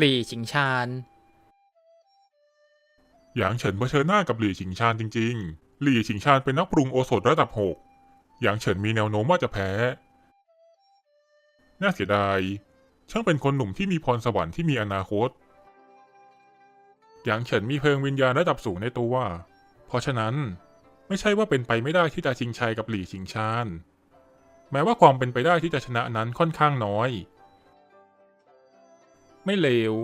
หลี่ชิงชาน หยางเฉินเผชิญหน้ากับหลี่ชิงชานจริง ๆ หลี่ชิงชานเป็นนักปรุงโอสถระดับหกหยางเฉินมีแนวโน้มว่าจะแพ้ น่าเสียดาย ช่างเป็นคนหนุ่มที่มีพรสวรรค์ที่มีอนาคต หยางเฉินมีเพลิงวิญญาณระดับสูงในตัว เพราะฉะนั้นไม่ใช่ว่าเป็นไปไม่ได้ที่จะชิงชัยกับหลี่ชิงชาน แม้ว่าความเป็นไปได้ที่จะชนะนั้นค่อนข้างน้อย ไม่เลว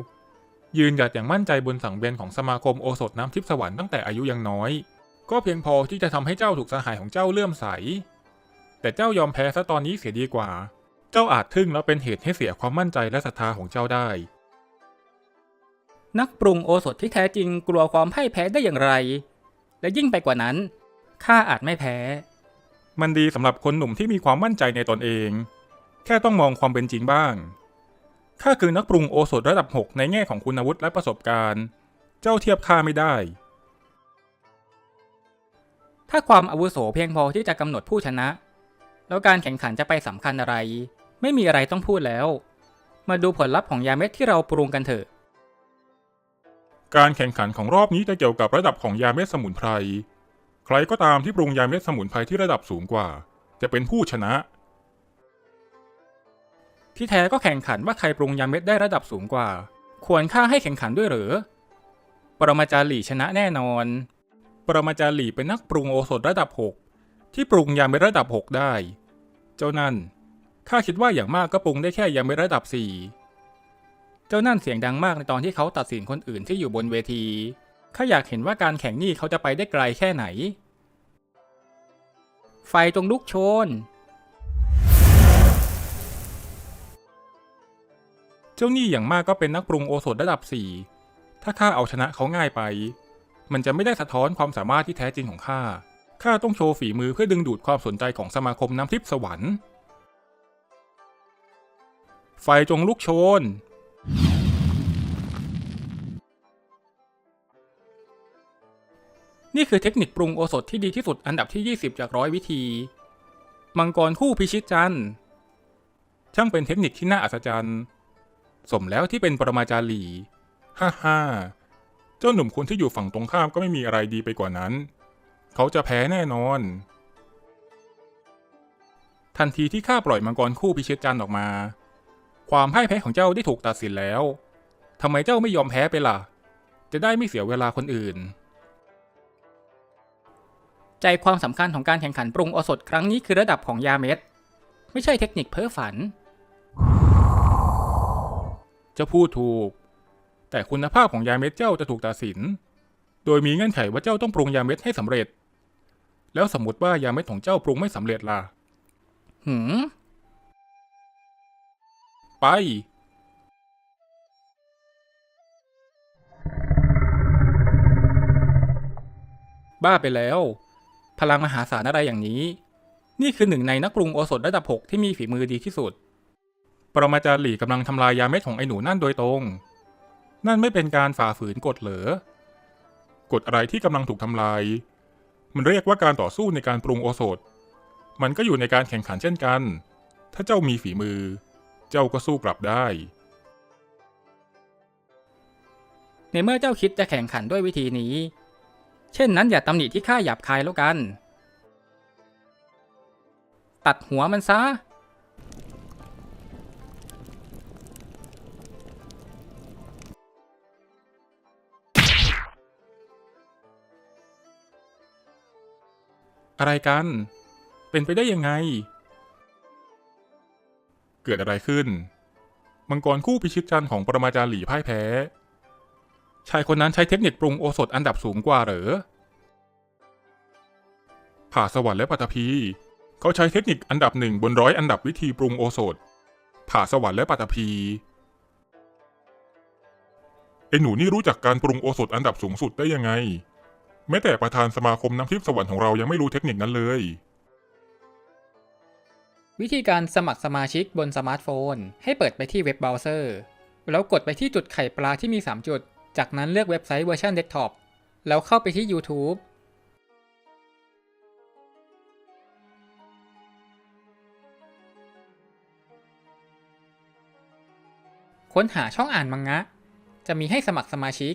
ยืนหยัดอย่างมั่นใจบนสังเวียนของสมาคมโอสถน้ำทิพย์สวรรค์ตั้งแต่อายุยังน้อย ก็เพียงพอที่จะทำให้เจ้าถูกสหายของเจ้าเลื่อมใส แต่เจ้ายอมแพ้ซะตอนนี้เสียดีกว่า เจ้าอาจทึ่งแล้วเป็นเหตุให้เสียความมั่นใจและศรัทธาของเจ้าได้ นักปรุงโอสถที่แท้จริงกลัวความพ่ายแพ้ได้อย่างไร และยิ่งไปกว่านั้นข้าอาจไม่แพ้ มันดีสำหรับคนหนุ่มที่มีความมั่นใจในตนเอง แค่ต้องมองความเป็นจริงบ้าง ข้าคือนักปรุงโอสถระดับ 6 ในแง่ของคุณวุฒิและประสบการณ์ เจ้าเทียบข้าไม่ได้ ถ้าความอาวุโสเพียงพอที่จะกำหนดผู้ชนะ แล้วการแข่งขันจะไปสำคัญอะไร ไม่มีอะไรต้องพูดแล้ว มาดูผลลัพธ์ของยาเม็ดที่เราปรุงกันเถอะ การแข่งขันของรอบนี้จะเกี่ยวกับระดับของยาเม็ดสมุนไพร ใครก็ตามที่ปรุงยาเม็ดสมุนไพรที่ระดับสูงกว่า จะเป็นผู้ชนะ ที่แท้ก็แข่งขันว่าใครปรุงยาเม็ดได้ระดับสูงกว่า ควรค่าให้แข่งขันด้วยหรือ ปรมาจารย์หลี่ชนะแน่นอน ปรมาจารย์หลี่เป็นนักปรุงโอสถระดับ 6 ที่ปรุงยาเม็ดระดับ 6 ได้ เจ้านั่นข้าคิดว่าอย่างมากก็ปรุงได้แค่ยาเม็ดระดับ 4 เจ้านั่นเสียงดังมากในตอนที่เขาตัดสินคนอื่นที่อยู่บนเวทีข้าอยากเห็นว่าการแข่งนี่เขาจะไปได้ไกลแค่ไหน ไฟจงลุกโชน เจ้าหนี่อย่างมากก็เป็นนักปรุงโอสถระดับ 4 ถ้าข้าเอาชนะเขาง่ายไป มันจะไม่ได้สะท้อนความสามารถที่แท้จริงของข้า ข้าต้องโชว์ฝีมือเพื่อดึงดูดความสนใจของสมาคมน้ำทิพย์สวรรค์ ไฟจงลุกโชน นี่คือเทคนิคปรุงโอสถที่ดีที่สุดอันดับที่ 20 จากร้อยวิธี มังกรคู่พิชิตจันทร์ช่างเป็นเทคนิคที่น่าอัศจรรย์ สมแล้วที่เป็นปรมาจารีฮ่าฮ่าเจ้าหนุ่มคนที่อยู่ฝั่งตรงข้ามก็ไม่มีอะไรดีไปกว่านั้น เขาจะแพ้แน่นอน ทันทีที่ข้าปล่อยมังกรคู่พิเชิตจันออกมา ความพ่ายแพ้ของเจ้าได้ถูกตัดสินแล้วทำไมเจ้าไม่ยอมแพ้ไปล่ะ จะได้ไม่เสียเวลาคนอื่น ใจความสำคัญของการแข่งขันปรุงโอสถครั้งนี้คือระดับของยาเม็ด ไม่ใช่เทคนิคเพ้อฝัน จ้าพูดถูก แต่คุณภาพของยาเม็ดเจ้าจะถูกตัดสิน โดยมีเงื่อนไขว่าเจ้าต้องปรุงยาเม็ดให้สำเร็จ แล้วสมมติว่ายาเม็ดของเจ้าปรุงไม่สำเร็จล่ะ หืม ไป บ้าไปแล้ว พลังมหาศาลอะไรอย่างนี้ นี่คือหนึ่งในนักปรุงโอสถระดับ6ที่มีฝีมือดีที่สุด ปรมาจารย์หลี่กำลังทำลายยาเม็ดของไอ้หนูนั่นโดยตรง นั่นไม่เป็นการฝ่าฝืนกฎเหรอกฎอะไรที่กำลังถูกทำลาย มันเรียกว่าการต่อสู้ในการปรุงโอสถ มันก็อยู่ในการแข่งขันเช่นกัน ถ้าเจ้ามีฝีมือ เจ้าก็สู้กลับได้ ในเมื่อเจ้าคิดจะแข่งขันด้วยวิธีนี้ เช่นนั้นอย่าตำหนิที่ข้าหยาบคายแล้วกัน ตัดหัวมันซะ อะไรกัน เป็นไปได้ยังไง เกิดอะไรขึ้น มังกรคู่พิชิตจันของปรมาจารย์หลี่พ่ายแพ้ ชายคนนั้นใช้เทคนิคปรุงโอสถอันดับสูงกว่าเหรอ ผ่าสวรรค์และปัตภีเขาใช้เทคนิคอันดับหนึ่งบนร้อยอันดับวิธีปรุงโอสถ ผ่าสวรรค์และปัตภีไอ้หนูนี่รู้จักการปรุงโอสถอันดับสูงสุดได้ยังไง แม้แต่ประธานสมาคมน้ำทิพย์สวรรค์ของเรายังไม่รู้เทคนิคนั้นเลย วิธีการสมัครสมาชิกบนสมาร์ทโฟน ให้เปิดไปที่เว็บเบราว์เซอร์ แล้วกดไปที่จุดไข่ปลาที่มี 3 จุด จากนั้นเลือกเว็บไซต์เวอร์ชันเดสก์ท็อปแล้วเข้าไปที่ YouTube ค้นหาช่องอ่านมังงะ จะมีให้สมัครสมาชิก